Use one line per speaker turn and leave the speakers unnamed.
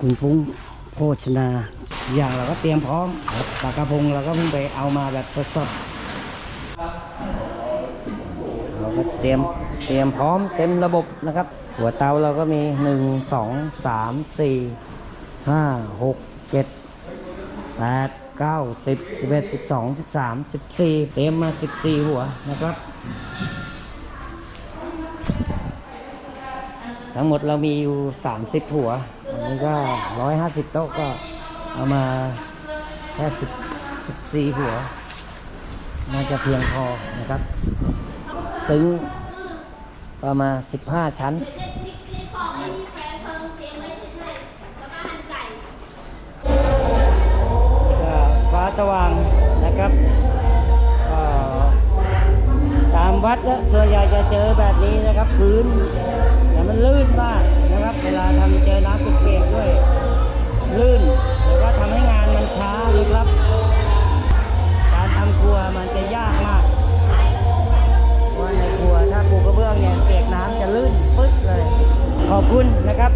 คุณฟุ้งโภชนา อย่างเราก็เตรียมพร้อมปลากระพงเราก็เพิ่งไปเอามาแบบสดๆเราก็เตรียมเตรียมพร้อมเต็มระบบนะครับ หัวเตาเราก็มีหนึ่งสองสามสี่ห้าหกเจ็ดแปดเก้าสิบสิบเอ็ดสิบสองสิบสามสิบสี่เตรียมมาสิบสี่หัวนะครับ ทั้งหมดเรามีอยู่ 30 หัวอันนี้ก็ 150 โต๊ะก็เอามาแค่10 14 หัว น่าจะเพียงพอนะครับถึงประมาณ 15 ชั้นก็ฟ้าสว่างนะครับตามวัดส่วนใหญ่จะเจอแบบนี้นะครับพื้น เวลาทำเจอน้ำเปียกๆด้วย ลื่นแต่ว่าทำให้งานมันช้านะครับ การทำครัวมันจะยากมากว่าในครัวถ้าปูกระเบื้องเนี่ยเปียกน้ำจะลื่นปึ๊ดเลย ขอบคุณนะครับ